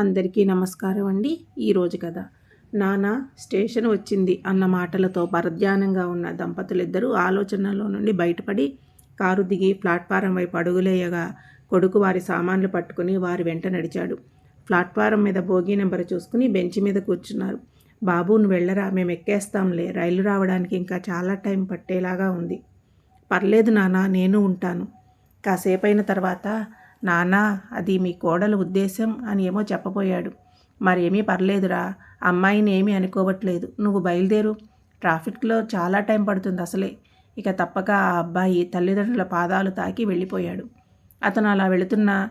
అందరికీ నమస్కారం అండి. ఈరోజు కథ. నాన్న స్టేషన్ వచ్చింది అన్న మాటలతో పరధ్యానంగా ఉన్న దంపతులిద్దరూ ఆలోచనలో నుండి బయటపడి కారు దిగి ప్లాట్ఫారం వైపు అడుగులేయగా కొడుకు వారి సామాన్లు పట్టుకుని వారి వెంట నడిచాడు. ప్లాట్ఫారం మీద భోగి నెంబర్ చూసుకుని బెంచ్ మీద కూర్చున్నారు. బాబును వెళ్ళరా మేము ఎక్కేస్తాంలే రైలు రావడానికి ఇంకా చాలా టైం పట్టేలాగా ఉంది. పర్లేదు నానా నేను ఉంటాను. కాసేపైన తర్వాత నానా అది మీ కోడల ఉద్దేశం అని ఏమో చెప్పబోయాడు. మరేమీ పర్లేదురా అమ్మాయిని ఏమీ అనుకోవట్లేదు. నువ్వు బయలుదేరు. ట్రాఫిక్లో చాలా టైం పడుతుంది అసలే. ఇక తప్పక ఆ అబ్బాయి తల్లిదండ్రుల పాదాలు తాకి వెళ్ళిపోయాడు. అతను అలా వెళుతున్న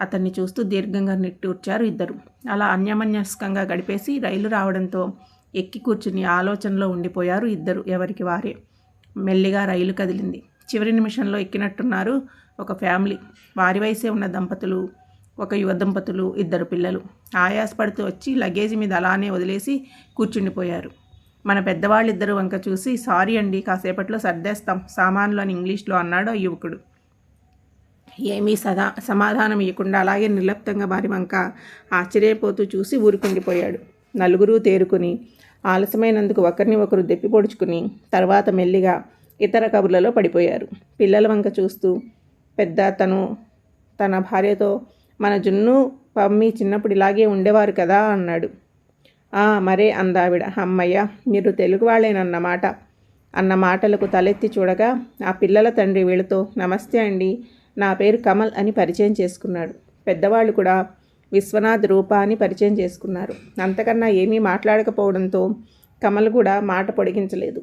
అతన్ని చూస్తూ దీర్ఘంగా నిట్టూర్చారు ఇద్దరు. అలా అన్యమన్యస్కంగా గడిపేసి రైలు రావడంతో ఎక్కి కూర్చుని ఆలోచనలో ఉండిపోయారు ఇద్దరు ఎవరికి వారే. మెల్లిగా రైలు కదిలింది. చివరి నిమిషంలో ఎక్కినట్టున్నారు ఒక ఫ్యామిలీ. వారి వయసే ఉన్న దంపతులు ఒక యువ దంపతులు ఇద్దరు పిల్లలు. ఆయాసపడుతూ వచ్చి లగేజ్ మీద అలానే వదిలేసి కూర్చుండిపోయారు. మన పెద్దవాళ్ళిద్దరు వంక చూసి సారీ అండి కాసేపట్లో సర్దేస్తాం. సామాన్లు అని ఇంగ్లీష్లో అన్నాడు ఆ యువకుడు. ఏమీ సదా సమాధానం ఇవ్వకుండా అలాగే నిర్లప్తంగా వారి వంక ఆశ్చర్యపోతూ చూసి ఊరుకుండిపోయాడు. నలుగురు తేరుకుని ఆలస్యమైనందుకు ఒకరిని ఒకరు దెప్పి పొడుచుకుని తర్వాత మెల్లిగా ఇతర కబుర్లలో పడిపోయారు. పిల్లల వంక చూస్తూ పెద్ద తను తన భార్యతో మన జున్ను పమ్మి చిన్నప్పుడు ఇలాగే ఉండేవారు కదా అన్నాడు. మరే అందావిడ. అమ్మయ్య మీరు తెలుగు వాళ్ళేనన్నమాట అన్న మాటలకు తలెత్తి చూడగా ఆ పిల్లల తండ్రి వీళ్ళతో నమస్తే అండి నా పేరు కమల్ అని పరిచయం చేసుకున్నాడు. పెద్దవాళ్ళు కూడా విశ్వనాథ్ రూప అని పరిచయం చేసుకున్నారు. అంతకన్నా ఏమీ మాట్లాడకపోవడంతో కమల్ కూడా మాట పొడిగించలేదు.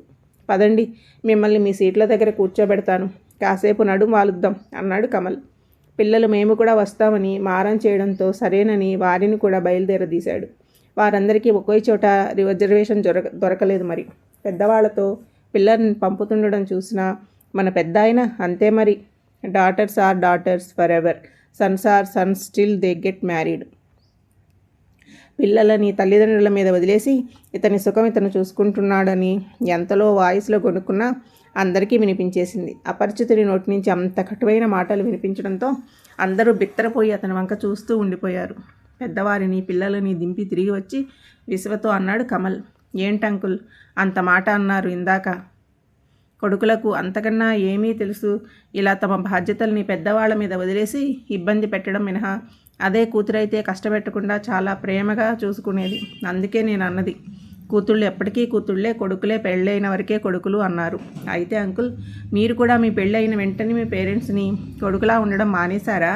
పదండి మిమ్మల్ని మీ సీట్ల దగ్గర కూర్చోబెడతాను. కాసేపు నడుం వాలుద్దాం అన్నాడు కమల్. పిల్లలు మేము కూడా వస్తామని మారం చేయడంతో సరేనని వారిని కూడా బయలుదేరదీశాడు. వారందరికీ ఒకే చోట రిజర్వేషన్ దొరక దొరకలేదు మరి. పెద్దవాళ్ళతో పిల్లల్ని పంపుతుండడం చూసినా మన పెద్ద ఆయన అంతే మరి. Daughters are daughters forever sons are sons still they get married. పిల్లలని తల్లిదండ్రుల మీద వదిలేసి ఇతని సుఖం ఇతను చూసుకుంటున్నాడని ఎంతలో వాయిస్లో కొనుక్కున్నా అందరికీ వినిపించేసింది. అపరిచితుడి నోటి నుంచి అంత కటువైన మాటలు వినిపించడంతో అందరూ బిత్తరపోయి అతని వంక చూస్తూ ఉండిపోయారు. పెద్దవారిని పిల్లలని దింపి తిరిగి వచ్చి విశ్వతో అన్నాడు కమల్. ఏంటంకుల్ అంత మాట అన్నారు ఇందాక. కొడుకులకు అంతకన్నా ఏమీ తెలుసు. ఇలా తమ బాధ్యతల్ని పెద్దవాళ్ళ మీద వదిలేసి ఇబ్బంది పెట్టడం మినహా. అదే కూతురైతే కష్టపెట్టకుండా చాలా ప్రేమగా చూసుకునేది. అందుకే నేను అన్నది. కూతుళ్ళు ఎప్పటికీ కూతుళ్ళే కొడుకులే పెళ్ళైన వరకే కొడుకులు అన్నారు. అయితే అంకుల్ మీరు కూడా మీ పెళ్ళైన వెంటనే మీ పేరెంట్స్ని కొడుకులా ఉండడం మానేశారా?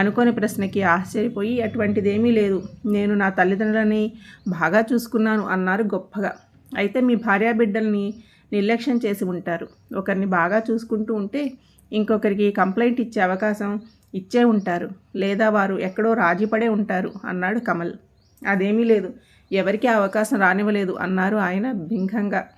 అనుకోని ప్రశ్నకి ఆశ్చర్యపోయి అటువంటిదేమీ లేదు. నేను నా తల్లిదండ్రులని బాగా చూసుకున్నాను అన్నారు గొప్పగా. అయితే మీ భార్యాబిడ్డల్ని నిర్లక్ష్యం చేసి ఉంటారు. ఒకరిని బాగా చూసుకుంటూ ఉంటే ఇంకొకరికి కంప్లైంట్ ఇచ్చే అవకాశం ఇచ్చే ఉంటారు. లేదా వారు ఎక్కడో రాజీపడే ఉంటారు అన్నాడు కమల్. అదేమీ లేదు. ఎవరికి అవకాశం రానివ్వలేదు అన్నారు ఆయన బింకంగా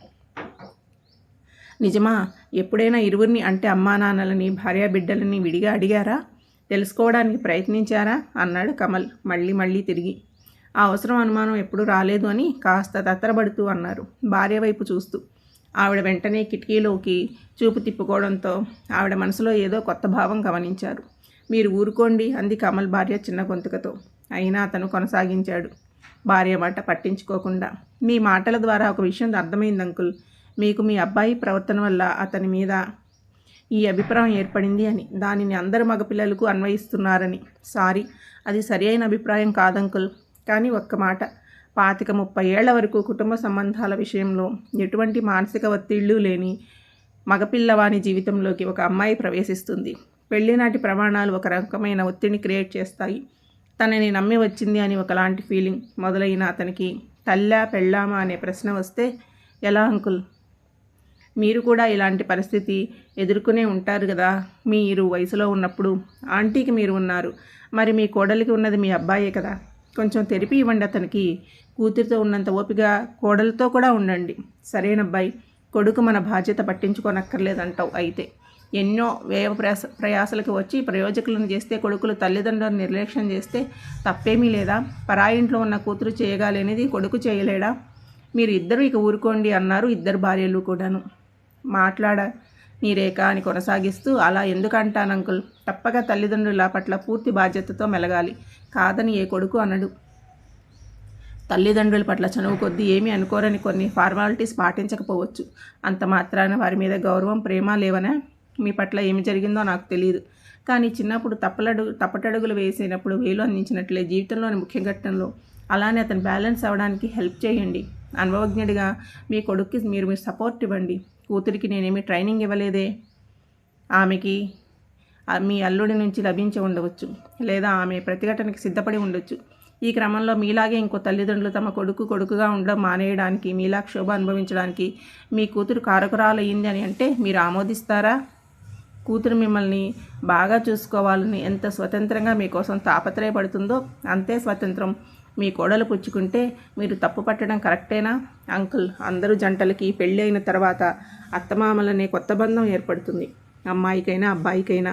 నిజమా? ఎప్పుడైనా ఇరువురిని అంటే అమ్మా నాన్నలని భార్యా బిడ్డలని విడిగా అడిగారా? తెలుసుకోవడానికి ప్రయత్నించారా? అన్నాడు కమల్ మళ్ళీ మళ్ళీ తిరిగి. ఆ అవసరం అనుమానం ఎప్పుడూ రాలేదు అని కాస్త తత్తరబడుతూ అన్నారు. భార్య వైపు చూస్తూ. ఆవిడ వెంటనే కిటికీలోకి చూపు తిప్పుకోవడంతో ఆవిడ మనసులో ఏదో కొత్త భావం గమనించారు. మీరు ఊరుకోండి అంది కమల్ భార్య చిన్న గొంతుకతో. అయినా అతను కొనసాగించాడు. భార్య మాట పట్టించుకోకుండా. మీ మాటల ద్వారా ఒక విషయం అర్థమైంది అంకుల్. మీకు మీ అబ్బాయి ప్రవర్తన వల్ల అతని మీద ఈ అభిప్రాయం ఏర్పడింది అని. దానిని అందరు మగపిల్లలకు అన్వయిస్తున్నారని. సారీ అది సరి అయిన అభిప్రాయం కాదంకుల్. కానీ ఒక్క మాట. పాతిక ముప్పై ఏళ్ళ వరకు కుటుంబ సంబంధాల విషయంలో ఎటువంటి మానసిక ఒత్తిళ్ళు లేని మగపిల్లవాని జీవితంలోకి ఒక అమ్మాయి ప్రవేశిస్తుంది. పెళ్ళినాటి ప్రమాణాలు ఒక రకమైన ఒత్తిడిని క్రియేట్ చేస్తాయి. తనని నమ్మి వచ్చింది అని ఒకలాంటి ఫీలింగ్ మొదలైన అతనికి తల్లా పెళ్ళామా అనే ప్రశ్న వస్తే ఎలా అంకుల్? మీరు కూడా ఇలాంటి పరిస్థితి ఎదుర్కొనే ఉంటారు కదా. మీరు వయసులో ఉన్నప్పుడు ఆంటీకి మీరు ఉన్నారు. మరి మీ కోడలికి ఉన్నది మీ అబ్బాయే కదా. కొంచెం తెరిపి ఇవ్వండి అతనికి. కూతురితో ఉన్నంత ఓపిక కోడలతో కూడా ఉండండి. సరేనబ్బాయి కొడుకు మన బాధ్యత పట్టించుకోనక్కర్లేదంటావు అయితే. ఎన్నో వ్యయ ప్రయాస ప్రయాసలకు వచ్చి ప్రయోజకులను చేస్తే కొడుకులు తల్లిదండ్రులను నిర్లక్ష్యం చేస్తే తప్పేమీ లేదా? పరాయింట్లో ఉన్న కూతురు చేయగలనేది కొడుకు చేయలేడా? మీరు ఇద్దరు ఇక ఊరుకోండి అన్నారు ఇద్దరు భార్యలు కూడాను. మాట్లాడ నీ అని కొనసాగిస్తూ అలా ఎందుకంటాను అంకుల్? తప్పక తల్లిదండ్రుల పట్ల పూర్తి బాధ్యతతో మెలగాలి. కాదని ఏ కొడుకు అనడు. తల్లిదండ్రుల పట్ల చనువు కొద్దీ ఏమీ అనుకోరని కొన్ని ఫార్మాలిటీస్ పాటించకపోవచ్చు. అంత మాత్రాన వారి మీద గౌరవం ప్రేమ లేవనే? మీ పట్ల ఏమి జరిగిందో నాకు తెలియదు కానీ చిన్నప్పుడు తప్పలడు తప్పటడుగులు వేసినప్పుడు వేలు అందించినట్లే జీవితంలోని ముఖ్య ఘట్టంలో అలానే అతను బ్యాలెన్స్ అవ్వడానికి హెల్ప్ చేయండి. అనుభవజ్ఞుడిగా మీ కొడుక్కి మీరు మీరు సపోర్ట్ ఇవ్వండి. కూతురికి నేనేమి ట్రైనింగ్ ఇవ్వలేదే? ఆమెకి మీ అల్లుడి నుంచి లభించి ఉండవచ్చు లేదా ఆమె ప్రతిఘటనకి సిద్ధపడి ఉండొచ్చు. ఈ క్రమంలో మీలాగే ఇంకో తల్లిదండ్రులు తమ కొడుకు కొడుకుగా ఉండడం మానేయడానికి మీలా క్షోభ అనుభవించడానికి మీ కూతురు కారకురాలయ్యింది అని అంటే మీరు ఆమోదిస్తారా? కూతురు మిమ్మల్ని బాగా చూసుకోవాలని ఎంత స్వతంత్రంగా మీకోసం తాపత్రయపడుతుందో అంతే స్వతంత్రం. మీ కోడలు పుచ్చుకుంటే మీరు తప్పు పట్టడం కరెక్టేనా? అంకుల్ అందరూ జంటలకి పెళ్ళి అయిన తర్వాత అత్తమామలనే కొత్త బంధం ఏర్పడుతుంది. అమ్మాయికైనా అబ్బాయికైనా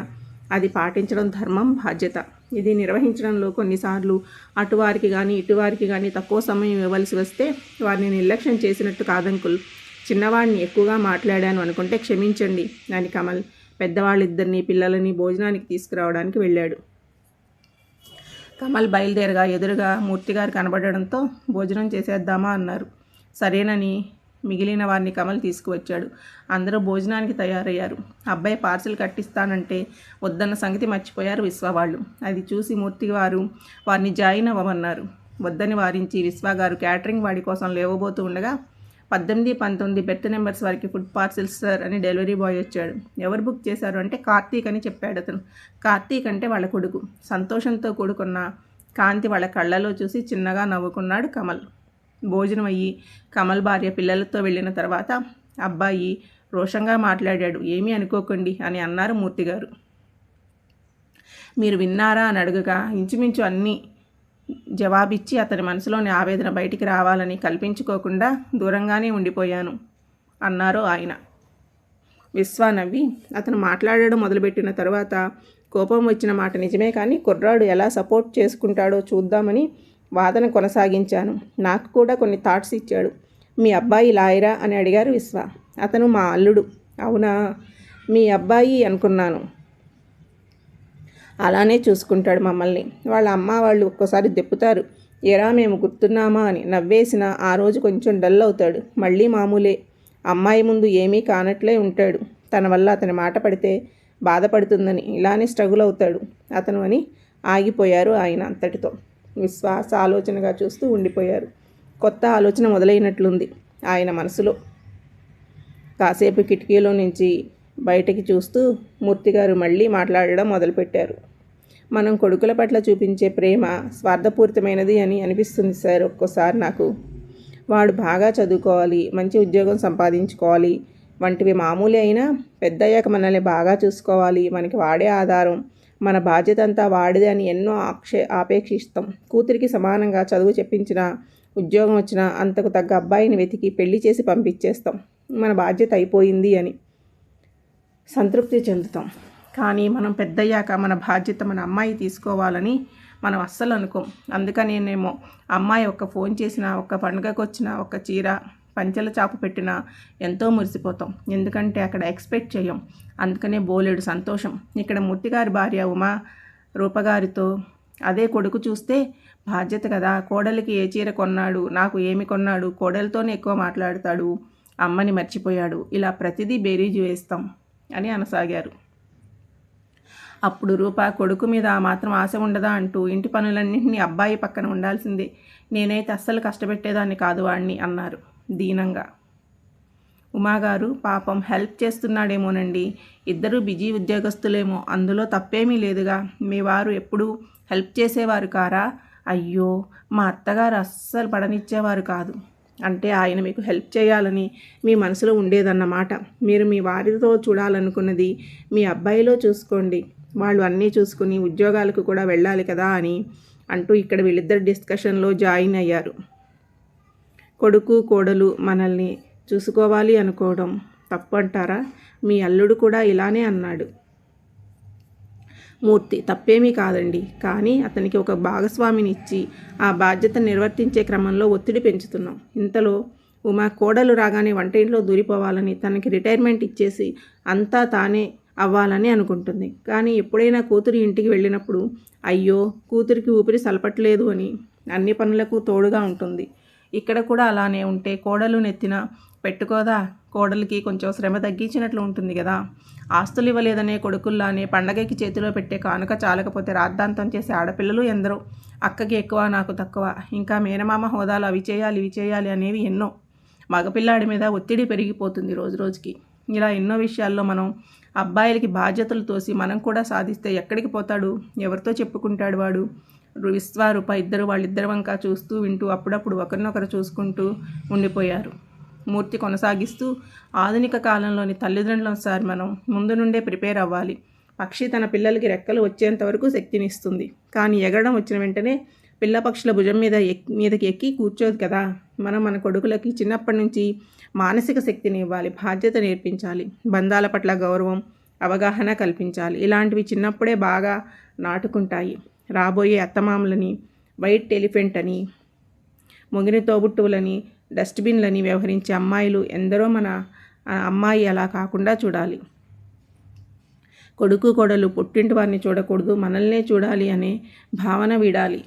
అది పాటించడం ధర్మం బాధ్యత. ఇది నిర్వహించడంలో కొన్నిసార్లు అటువారికి కానీ ఇటువారికి కానీ తక్కువ సమయం ఇవ్వవలసి వస్తే వారిని నిర్లక్ష్యం చేసినట్టు కాదంకుల్ చిన్నవాడిని ఎక్కువగా మాట్లాడాను అనుకుంటే క్షమించండి అని కమల్. పెద్దవాళ్ళిద్దరిని పిల్లలని భోజనానికి తీసుకురావడానికి వెళ్ళాడు. కమల్ బయలుదేరగా ఎదురుగా మూర్తిగారు కనబడడంతో భోజనం చేసేద్దామా అన్నారు. సరేనని మిగిలిన వారిని కమల్ తీసుకువచ్చాడు. అందరూ భోజనానికి తయారయ్యారు. అబ్బాయి పార్సిల్ కట్టిస్తానంటే వద్దన్న సంగతి మర్చిపోయారు విశ్వవాళ్ళు. అది చూసి మూర్తి వారు వారిని జాయిన్ అవ్వమన్నారు. వద్దని వారించి విశ్వగారు క్యాటరింగ్ వాడి కోసం లేవబోతూ ఉండగా పద్దెనిమిది పంతొమ్మిది బెర్త్ నెంబర్స్ వారికి ఫుడ్ పార్సిల్స్ సార్ అని డెలివరీ బాయ్ వచ్చాడు. ఎవరు బుక్ చేశారు అంటే కార్తీక్ అని చెప్పాడు అతను. కార్తీక్ అంటే వాళ్ళ కొడుకు. సంతోషంతో కూడుకున్న కాంతి వాళ్ళ కళ్ళలో చూసి చిన్నగా నవ్వుకున్నాడు కమల్. భోజనం అయ్యి కమల్ భార్య పిల్లలతో వెళ్ళిన తర్వాత అబ్బాయి రోషంగా మాట్లాడాడు. ఏమీ అనుకోకండి అని అన్నారు మూర్తి గారు మీరు విన్నారా అని అడుగుగా ఇంచుమించు అన్నీ జవాబిచ్చి అతని మనసులోని ఆవేదన బయటికి రావాలని కల్పించుకోకుండా దూరంగానే ఉండిపోయాను అన్నారు ఆయన. విశ్వా నవ్వి అతను మాట్లాడడం మొదలుపెట్టిన తర్వాత కోపం వచ్చిన మాట నిజమే కానీ కుర్రాడు ఎలా సపోర్ట్ చేసుకుంటాడో చూద్దామని వాదన కొనసాగించాను. నాకు కూడా కొన్ని థాట్స్ ఇచ్చాడు. మీ అబ్బాయి లాయరా అని అడిగారు విశ్వ. అతను మా అల్లుడు. అవునా? మీ అబ్బాయి అనుకున్నాను. అలానే చూసుకుంటాడు మమ్మల్ని. వాళ్ళ అమ్మ వాళ్ళు ఒక్కోసారి దెప్పుతారు ఎరా మేము గుర్తున్నామా అని నవ్వేసిన ఆ రోజు కొంచెం డల్ అవుతాడు. మళ్ళీ మామూలే. అమ్మాయి ముందు ఏమీ కానట్లే ఉంటాడు. తన వల్ల అతని మాట పడితే బాధపడుతుందని ఇలానే స్ట్రగుల్ అవుతాడు అతను అని ఆగిపోయారు ఆయన అంతటితో. విశ్వాస ఆలోచనగా చూస్తూ ఉండిపోయారు. కొత్త ఆలోచన మొదలైనట్లుంది ఆయన మనసులో. కాసేపు కిటికీలో నుంచి బయటికి చూస్తూ మూర్తిగారు మళ్ళీ మాట్లాడడం మొదలుపెట్టారు. మనం కొడుకుల పట్ల చూపించే ప్రేమ స్వార్థపూరితమైనది అని అనిపిస్తుంది సార్ ఒక్కోసారి నాకు. వాడు బాగా చదువుకోవాలి మంచి ఉద్యోగం సంపాదించుకోవాలి వంటివి మామూలే అయినా పెద్దయ్యాక మనల్ని బాగా చూసుకోవాలి మనకి వాడే ఆధారం మన బాధ్యత అంతా వాడిదే అని ఎన్నో ఆక్షే ఆపేక్షిస్తాం. కూతురికి సమానంగా చదువు చెప్పించిన ఉద్యోగం వచ్చినా అంతకు తగ్గ అబ్బాయిని వెతికి పెళ్ళి చేసి పంపించేస్తాం. మన బాధ్యత అయిపోయింది అని సంతృప్తి చెందుతాం. కానీ మనం పెద్దయ్యాక మన బాధ్యత మన అమ్మాయి తీసుకోవాలని మనం అస్సలు అనుకోం. అందుకనేనేమో అమ్మాయి ఒక్క ఫోన్ చేసిన ఒక్క పండుగకు వచ్చిన ఒక్క చీర పంచెల చాపు పెట్టినా ఎంతో మురిసిపోతాం. ఎందుకంటే అక్కడ ఎక్స్పెక్ట్ చేయం. అందుకనే బోలేడు సంతోషం. ఇక్కడ మూర్తిగారి భార్య ఉమా రూపగారితో అదే కొడుకు చూస్తే బాధ్యత కదా. కోడలికి ఏ చీర కొన్నాడు నాకు ఏమి కొన్నాడు కోడలతోనే ఎక్కువ మాట్లాడతాడు అమ్మని మర్చిపోయాడు. ఇలా ప్రతిదీ బేరీజు వేస్తాం అని అనసాగారు. అప్పుడు రూప కొడుకు మీద ఆ మాత్రం ఆశ ఉండదా అంటూ ఇంటి పనులన్నింటినీ అబ్బాయి పక్కన ఉండాల్సిందే. నేనైతే అస్సలు కష్టపెట్టేదాన్ని కాదు వాడిని అన్నారు దీనంగా. ఉమాగారు పాపం హెల్ప్ చేస్తున్నాడేమోనండి. ఇద్దరు బిజీ ఉద్యోగస్తులేమో అందులో తప్పేమీ లేదుగా. మీ వారు ఎప్పుడూ హెల్ప్ చేసేవారు కారా? అయ్యో మా అత్తగారు అస్సలు పడనిచ్చేవారు కాదు. అంటే ఆయన మీకు హెల్ప్ చేయాలని మీ మనసులో ఉండేదన్నమాట. మీరు మీ వారితో చూడాలనుకున్నది మీ అబ్బాయిలో చూసుకోండి. వాళ్ళు అన్నీ చూసుకుని ఉద్యోగాలకు కూడా వెళ్ళాలి కదా అని అంటూ ఇక్కడ వీళ్ళిద్దరు డిస్కషన్లో జాయిన్ అయ్యారు. కొడుకు కోడలు మనల్ని చూసుకోవాలి అనుకోవడం తప్పు అంటారా? మీ అల్లుడు కూడా ఇలానే అన్నాడు. మూర్తి తప్పేమీ కాదండి. కానీ అతనికి ఒక భాగస్వామిని ఇచ్చి ఆ బాధ్యత నిర్వర్తించే క్రమంలో ఒత్తిడి పెంచుతున్నాం. ఇంతలో ఉమా కోడలు రాగానే వంటింట్లో దూరిపోవాలని తనకి రిటైర్మెంట్ ఇచ్చేసి అంతా తానే అవ్వాలని అనుకుంటుంది. కానీ ఎప్పుడైనా కూతురు ఇంటికి వెళ్ళినప్పుడు అయ్యో కూతురికి ఊపిరి సలపట్లేదు అని అన్ని పనులకు తోడుగా ఉంటుంది. ఇక్కడ కూడా అలానే ఉంటే కోడలు నెత్తిన పెట్టుకోదా? కోడలికి కొంచెం శ్రమ తగ్గించినట్లు ఉంటుంది కదా. ఆస్తులు ఇవ్వలేదనే కొడుకుల్లానే పండగకి చేతిలో పెట్టే కానుక చాలకపోతే రాద్ధాంతం చేసే ఆడపిల్లలు ఎందరో. అక్కకి ఎక్కువ నాకు తక్కువ. ఇంకా మేనమామ హోదాలు అవి చేయాలి ఇవి చేయాలి అనేవి ఎన్నో. మగపిల్లాడి మీద ఒత్తిడి పెరిగిపోతుంది రోజు రోజుకి ఇలా ఎన్నో విషయాల్లో మనం అబ్బాయిలకి బాధ్యతలు తోసి మనం కూడా సాధిస్తే ఎక్కడికి పోతాడు? ఎవరితో చెప్పుకుంటాడు వాడు? విశ్వారూప ఇద్దరు వాళ్ళిద్దరి వంక చూస్తూ వింటూ అప్పుడప్పుడు ఒకరినొకరు చూసుకుంటూ ఉండిపోయారు. మూర్తి కొనసాగిస్తూ ఆధునిక కాలంలోని తల్లిదండ్రులసారి మనం ముందు నుండే ప్రిపేర్ అవ్వాలి. పక్షి తన పిల్లలకి రెక్కలు వచ్చేంత వరకు శక్తినిస్తుంది. కానీ ఎగరడం వచ్చిన వెంటనే పిల్లపక్షుల భుజం మీద ఎక్ మీదకి ఎక్కి కూర్చోదు కదా. మనం మన కొడుకులకి చిన్నప్పటి నుంచి మానసిక శక్తిని ఇవ్వాలి బాధ్యత నేర్పించాలి బంధాల పట్ల గౌరవం అవగాహన కల్పించాలి. ఇలాంటివి చిన్నప్పుడే బాగా నాటుకుంటాయి. రాబోయే అత్తమామలని వైట్ ఎలిఫెంట్ అని మొగిని తోబుట్టువులని డస్ట్బిన్లని వ్యవహరించే అమ్మాయిలు ఎందరో మన అమ్మాయి అలా కాకుండా చూడాలి. కొడుకు కొడలు పుట్టింటి వారిని చూడకూడదు మనల్నే చూడాలి అనే భావన వీడాలి.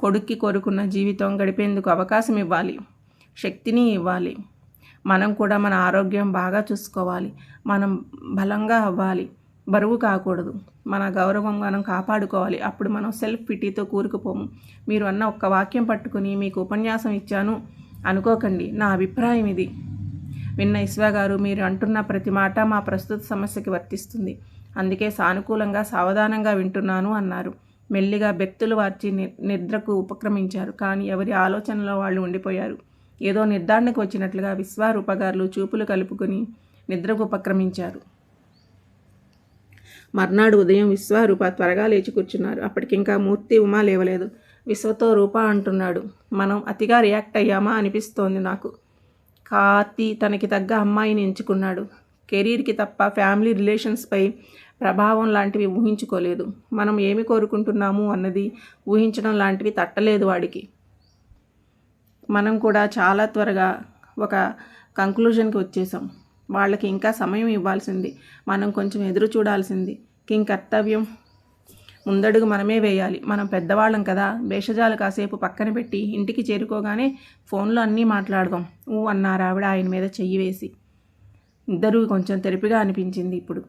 కొడుక్కి కోరుకున్న జీవితం గడిపేందుకు అవకాశం ఇవ్వాలి. శక్తిని ఇవ్వాలి. మనం కూడా మన ఆరోగ్యం బాగా చూసుకోవాలి. మనం బలంగా అవ్వాలి. బరువు కాకూడదు. మన గౌరవం మనం కాపాడుకోవాలి. అప్పుడు మనం సెల్ఫ్ పిటీతో కూరుకుపోము. మీరు అన్న ఒక్క వాక్యం పట్టుకుని మీకు ఉపన్యాసం ఇచ్చాను. అనుకోకండి. నా అభిప్రాయం ఇది. విన్న ఇస్వా గారు మీరు అంటున్న ప్రతి మాట మా ప్రస్తుత సమస్యకి వర్తిస్తుంది. అందుకే సానుకూలంగా సావధానంగా వింటున్నాను అన్నారు. మెల్లిగా బెత్తులు వార్చి నిద్రకు ఉపక్రమించారు. కానీ ఎవరి ఆలోచనలో వాళ్ళు ఉండిపోయారు. ఏదో నిర్ధారణకు వచ్చినట్లుగా విశ్వారూపగారులు చూపులు కలుపుకొని నిద్రకు ఉపక్రమించారు. మర్నాడు ఉదయం విశ్వరూప త్వరగా లేచి కూర్చున్నారు. అప్పటికింకా మూర్తి ఉమా లేవలేదు. విశ్వతో రూప అంటున్నాడు. మనం అతిగా రియాక్ట్ అయ్యామా అనిపిస్తోంది నాకు. కార్తి తనకి తగ్గ అమ్మాయిని ఎంచుకున్నాడు. కెరీర్కి తప్ప ఫ్యామిలీ రిలేషన్స్పై ప్రభావం లాంటివి ఊహించుకోలేదు. మనం ఏమి కోరుకుంటున్నాము అన్నది ఊహించడం లాంటివి తట్టలేదు వాడికి. మనం కూడా చాలా త్వరగా ఒక కంక్లూజన్కి వచ్చేసాం. వాళ్ళకి ఇంకా సమయం ఇవ్వాల్సింది. మనం కొంచెం ఎదురు చూడాల్సింది. కింగ్ కర్తవ్యం ముందడుగు మనమే వేయాలి. మనం పెద్దవాళ్ళం కదా. భేషజాలు కాసేపు పక్కన పెట్టి ఇంటికి చేరుకోగానే ఫోన్లో అన్నీ మాట్లాడదాం. ఊ అన్నారు ఆవిడ ఆయన మీద చెయ్యి వేసి. ఇద్దరూ కొంచెం తెరిపిగా అనిపించింది ఇప్పుడు.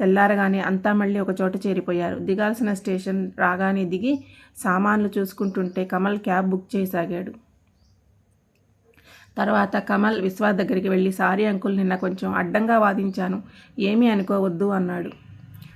తెల్లారగానే అంతా మళ్ళీ ఒక చోట చేరిపోయారు. దిగాల్సిన స్టేషన్ రాగానే దిగి సామాన్లు చూసుకుంటుంటే కమల్ క్యాబ్ బుక్ చేసాగాడు. తర్వాత కమల్ విశ్వా దగ్గరికి వెళ్ళి సారీ అంకుల్ నిన్న కొంచెం అడ్డంగా వాదించాను. ఏమీ అనుకోవద్దు అన్నాడు.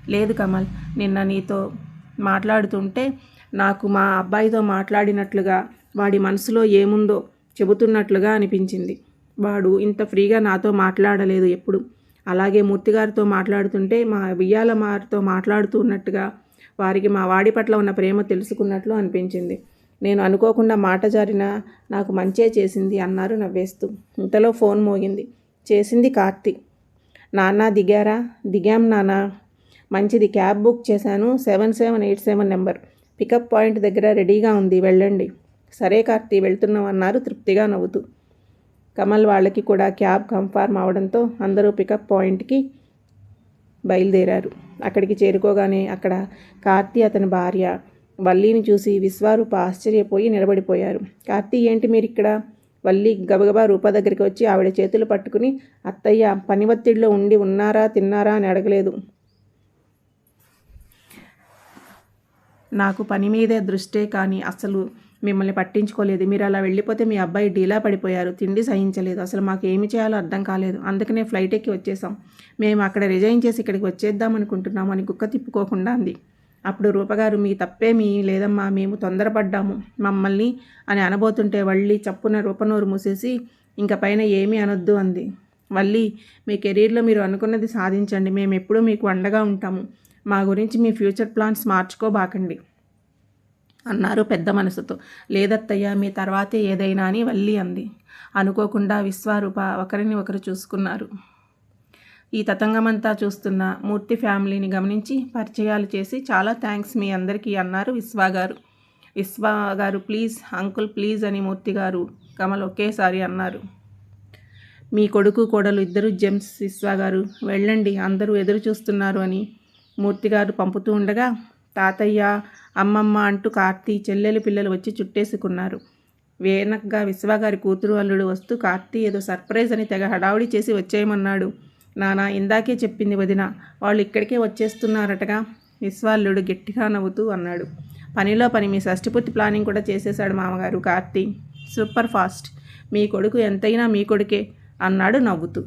లేదు కమల్ నిన్న నీతో మాట్లాడుతుంటే నాకు మా అబ్బాయితో మాట్లాడినట్లుగా వాడి మనసులో ఏముందో చెబుతున్నట్లుగా అనిపించింది. వాడు ఇంత ఫ్రీగా నాతో మాట్లాడలేదు ఎప్పుడు. అలాగే మూర్తిగారితో మాట్లాడుతుంటే మా బియ్యాల మారితో మాట్లాడుతున్నట్టుగా వారికి మా వాడి పట్ల ఉన్న ప్రేమ తెలుసుకున్నట్లు అనిపించింది. నేను అనుకోకుండా మాట జారిన నాకు మంచే చేసింది అన్నారు నవ్వేస్తూ. ఇంతలో ఫోన్ మోగింది. చేసింది కార్తీ. నాన్న దిగారా? దిగాం నాన్న. మంచిది క్యాబ్ బుక్ చేశాను. Seven seven eight seven number. Pickup point దగ్గర రెడీగా ఉంది వెళ్ళండి. సరే కార్తీ వెళ్తున్నామన్నారు తృప్తిగా నవ్వుతూ. కమల్ వాళ్ళకి కూడా క్యాబ్ కన్ఫార్మ్ అవడంతో అందరూ పికప్ పాయింట్కి బయలుదేరారు. అక్కడికి చేరుకోగానే అక్కడ కార్తీ అతని భార్య వల్లీని చూసి విశ్వారూప ఆశ్చర్యపోయి నిలబడిపోయారు. కార్తీ ఏంటి మీరు ఇక్కడ? వల్లి గబగబా రూప దగ్గరికి వచ్చి ఆవిడ చేతులు పట్టుకుని అత్తయ్య పని ఒత్తిడిలో ఉండి ఉన్నారా తిన్నారా అని అడగలేదు. నాకు పని మీదే దృష్టే కానీ అసలు మిమ్మల్ని పట్టించుకోలేదు. మీరు అలా వెళ్ళిపోతే మీ అబ్బాయి డీలా పడిపోయారు. తిండి సహించలేదు. అసలు మాకు ఏమి చేయాలో అర్థం కాలేదు. అందుకనే ఫ్లైట్ ఎక్కి వచ్చేసాం మేము అక్కడ రిజైన్ చేసి ఇక్కడికి వచ్చేద్దాం అనుకుంటున్నాము అని కుక్క తిప్పుకోకుండా అంది. అప్పుడు రూపగారు మీ తప్పే మీ లేదమ్మా మేము తొందరపడ్డాము. మమ్మల్ని అని అనబోతుంటే వళ్ళి చప్పున రూపనోరు మూసేసి ఇంక పైన ఏమీ అనొద్దు అంది. వల్లి మీ కెరీర్లో మీరు అనుకున్నది సాధించండి. మేము ఎప్పుడూ మీకు అండగా ఉంటాము. మా గురించి మీ ఫ్యూచర్ ప్లాన్స్ మార్చుకోబాకండి. అన్నారు పెద్ద మనసుతో. లేదత్తయ్య మీ తర్వాతే ఏదైనా అని వల్లి అంది. అనుకోకుండా విశ్వారూప ఒకరిని ఒకరు చూసుకున్నారు. ఈ తతంగమంతా చూస్తున్న మూర్తి ఫ్యామిలీని గమనించి పరిచయాలు చేసి చాలా థ్యాంక్స్ మీ అందరికీ అన్నారు విశ్వా గారు. విశ్వా గారు ప్లీజ్ అంకుల్ ప్లీజ్ అని మూర్తి గారు కమల్ ఒకేసారి అన్నారు. మీ కొడుకు కోడలు ఇద్దరు జెమ్స్ విశ్వా గారు వెళ్ళండి అందరూ ఎదురు చూస్తున్నారు అని మూర్తిగారు పంపుతూ ఉండగా తాతయ్య అమ్మమ్మ అంటూ కార్తీ చెల్లెలు పిల్లలు వచ్చి చుట్టేసుకున్నారు. వేనక్గా విశ్వగారి కూతురు అల్లుడు వస్తూ కార్తీ ఏదో సర్ప్రైజ్ అని తెగ హడావుడి చేసి వచ్చేయమన్నాడు. నానా ఇందాకే చెప్పింది వదిన వాళ్ళు ఇక్కడికే వచ్చేస్తున్నారటగా? విశ్వాల్లుడు గట్టిగా నవ్వుతూ అన్నాడు. పనిలో పని మీ షష్టిపూర్తి ప్లానింగ్ కూడా చేసేశాడు మామగారు కార్తీ. Super fast. మీ కొడుకు ఎంతైనా మీ కొడుకే అన్నాడు నవ్వుతూ.